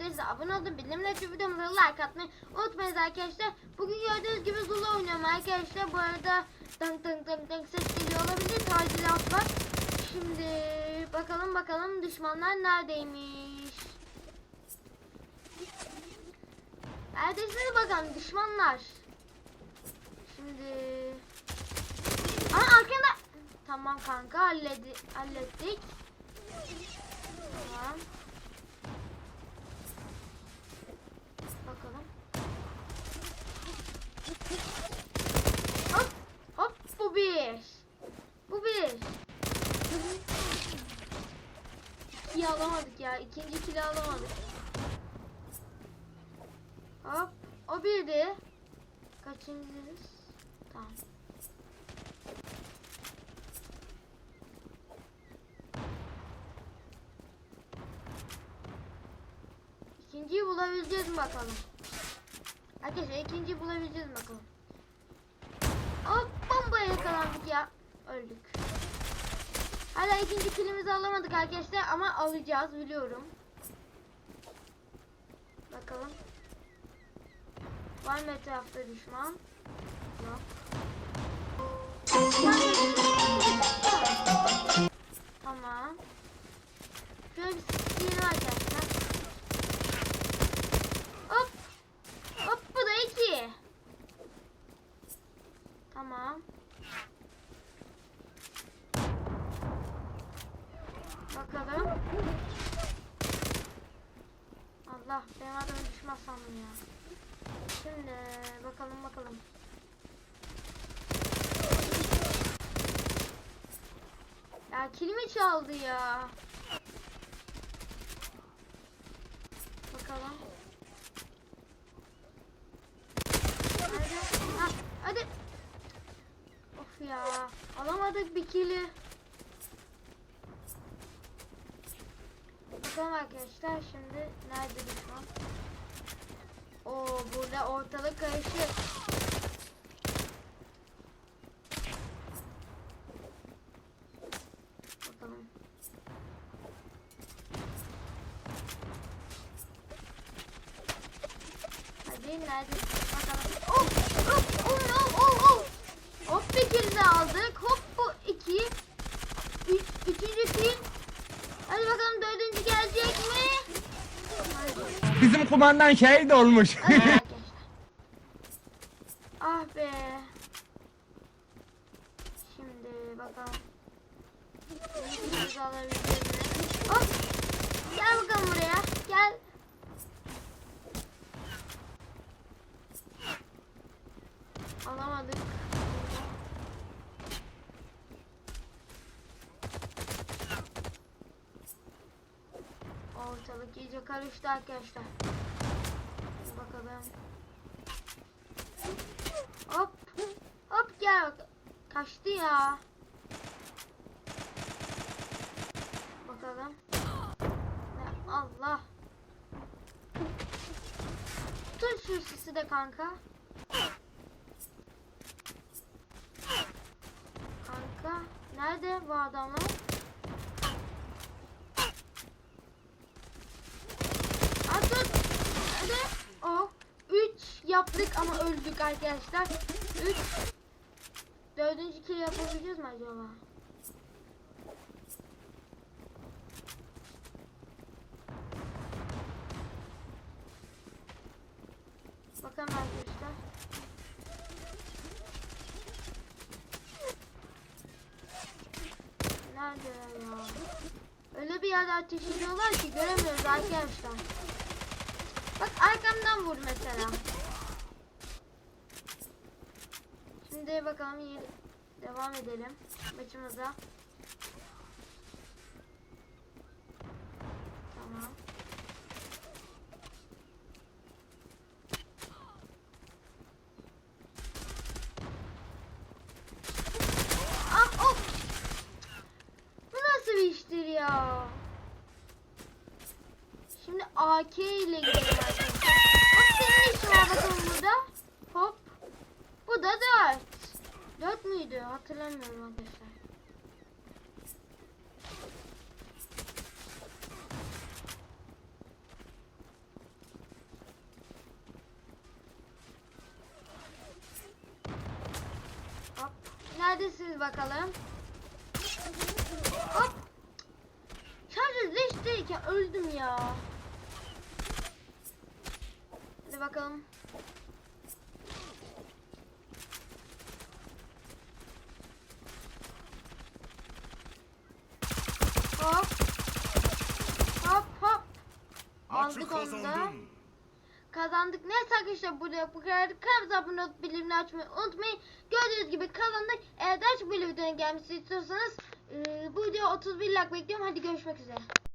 kanalımıza abone olun. Bilimle şu videomuza like atmayı unutmayın arkadaşlar. Bugün gördüğünüz gibi Zula oynuyorum arkadaşlar. Bu arada dang dang dang dang ses geliyor olabilir. Tacilat var. Şimdi bakalım bakalım düşmanlar neredeymiş. Neredesiniz bakalım düşmanlar. Şimdi... Aa arkada... Tamam kanka halledi hallettik. Tamam. Bakalım. Hop hop bu bir. Bu bir. İkiyi alamadık ya. İkinci kili alamadık. Hop. O birdi. Kaçıncıyız? Tamam. İkinciyi bulabileceğiz mi bakalım. Arkadaşlar ikinciyi bulabileceğiz bakalım. Hop bombaya yakalandık ya. Öldük. Hala ikinci kilimizi alamadık arkadaşlar ama alacağız biliyorum. Bakalım. Var mı etrafta düşman? Yok. Tamam. Şöyle bir sikiyini arkadaşlar. Hop. Hop bu da iki. Tamam. Bakalım. Allah benim adamı düşmez sandım ya. Şimdi bakalım bakalım. Ya kilimi çaldı ya. Bakalım. Hadi. Ha, hadi. Of ya. Alamadık bir kili. Bakalım arkadaşlar şimdi nerede düşman? Oo burada ortalık karışık. Bakalım. Hadi nerede? Bakalım. Oh! Oh! Oh! oh. Hop bir kill de aldık. Hop bu iki. Üç, üçüncü kill. Hadi bakalım dördüncü gelecek mi? Hadi. Bizim kumandan şehit olmuş. Ah be. Şimdi bakalım. Hop. Gel bakalım buraya. Gel. Alamadık. İyice karıştı arkadaşlar. Bakalım. Hop. Hop gel. Kaçtı ya. Bakalım. Ne- Allah. Tut şu sisi de kanka. Kanka. Nerede bu adamlar? Aa, tut. Hadi. Oh. 3 yaptık ama öldük arkadaşlar. 3 Dördüncü kill yapabileceğiz mi acaba? Bakalım arkadaşlar. Nerede ya? Öyle bir yerde ateş ediyorlar ki göremiyoruz arkadaşlar. Bak arkamdan vur mesela. Şimdi bakalım iyi devam edelim maçımıza. Tamam. Ah of. Bu nasıl bir iştir ya? Şimdi AK ile gidelim arkadaşlar. Hop senin işin var bakalım burada. Hop. Bu da 4. 4 müydü? Hatırlamıyorum arkadaşlar. neredesiniz bakalım? Hop. Şarjı değiştirirken öldüm ya. Hadi bakalım. Hop. Hop hop. Kazandın. Kazandık. Neyse arkadaşlar burada bu kadar. Kanalımıza abone olup bildirimleri açmayı unutmayın. Gördüğünüz gibi kazandık. Eğer daha çok böyle videonun gelmesini istiyorsanız e, bu video 31 like bekliyorum. Hadi görüşmek üzere.